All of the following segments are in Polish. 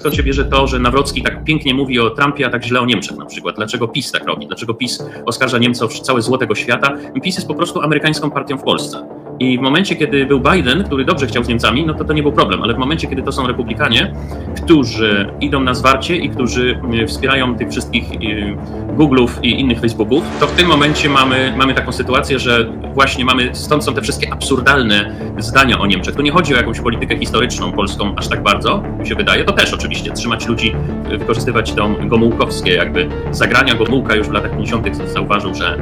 Skąd się bierze to, że Nawrocki tak pięknie mówi o Trumpie, a tak źle o Niemczech na przykład? Dlaczego PiS tak robi? Dlaczego PiS oskarża Niemców całe zło tego świata? PiS jest po prostu amerykańską partią w Polsce. I w momencie, kiedy był Biden, który dobrze chciał z Niemcami, no to to nie był problem, ale w momencie, kiedy to są republikanie, którzy idą na zwarcie i którzy y, wspierają tych wszystkich y, Google'ów i innych Facebooków, to w tym momencie mamy, mamy taką sytuację, że właśnie mamy, stąd są te wszystkie absurdalne zdania o Niemczech. Tu nie chodzi o jakąś politykę historyczną polską aż tak bardzo, mi się wydaje. To też oczywiście, trzymać ludzi, wykorzystywać tą gomułkowskie jakby zagrania. Gomułka już w latach 50. zauważył, że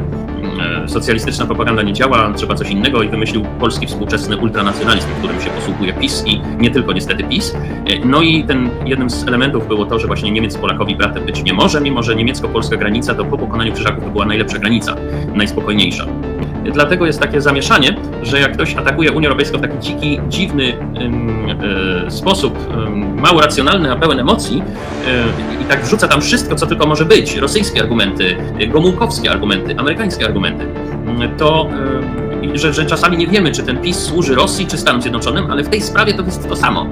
socjalistyczna propaganda nie działa, trzeba coś innego i wymyślił polski współczesny ultranacjonalizm, którym się posługuje PiS i nie tylko niestety PiS. E, No i ten jednym z elementów było to, że właśnie Niemiec Polakowi bratem być nie może, mimo że niemiecko-polska granica to po pokonaniu Krzyżaków to była najlepsza granica, najspokojniejsza. Dlatego jest takie zamieszanie, że jak ktoś atakuje Unię Europejską w taki dziki, dziwny y, sposób, ym, mało racjonalny, a pełen emocji y, i tak wrzuca tam wszystko, co tylko może być, rosyjskie argumenty, y, gomułkowskie argumenty, amerykańskie argumenty, y, to y, że, że czasami nie wiemy, czy ten PiS służy Rosji, czy Stanom Zjednoczonym, ale w tej sprawie to jest to samo.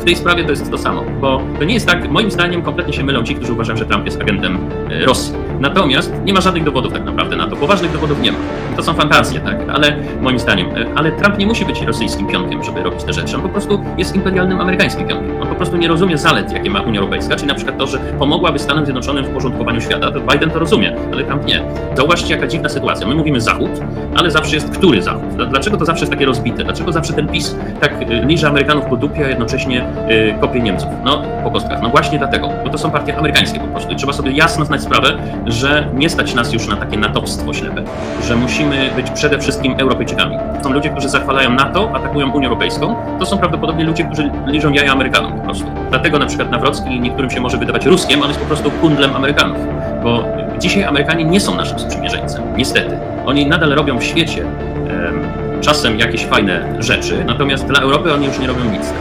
W tej sprawie to jest to samo, bo to nie jest tak, moim zdaniem kompletnie się mylą ci, którzy uważają, że Trump jest agentem e, Rosji. Natomiast nie ma żadnych dowodów tak naprawdę na to, poważnych dowodów nie ma. To są fantazje, tak, ale moim zdaniem, e, ale Trump nie musi być rosyjskim pionkiem, żeby robić te rzeczy. On po prostu jest imperialnym amerykańskim pionkiem. On po prostu nie rozumie zalet, jakie ma Unia Europejska, czyli na przykład to, że pomogłaby Stanom Zjednoczonym w porządkowaniu świata. To Biden to rozumie, ale Trump nie. Zauważcie, jaka dziwna sytuacja. My mówimy Zachód, ale zawsze jest który Zachód? Dla- Dlaczego to zawsze jest takie rozbite? Dlaczego zawsze ten PiS tak y, liże Amerykanów po dupie, a jednocześnie y, kopie Niemców? No, po kostkach. No właśnie dlatego, to są partie amerykańskie po prostu. I trzeba sobie jasno znać sprawę, że nie stać nas już na takie natowstwo ślepe, że musimy być przede wszystkim Europejczykami. Są ludzie, którzy zachwalają NATO, atakują Unię Europejską. To są prawdopodobnie ludzie, którzy liżą jaja Amerykanom po prostu. Dlatego na przykład Nawrocki niektórym się może wydawać Ruskiem, on jest po prostu kundlem Amerykanów. Bo dzisiaj Amerykanie nie są naszym sprzymierzeńcem, niestety. Oni nadal robią w świecie em, czasem jakieś fajne rzeczy, natomiast dla Europy oni już nie robią nic.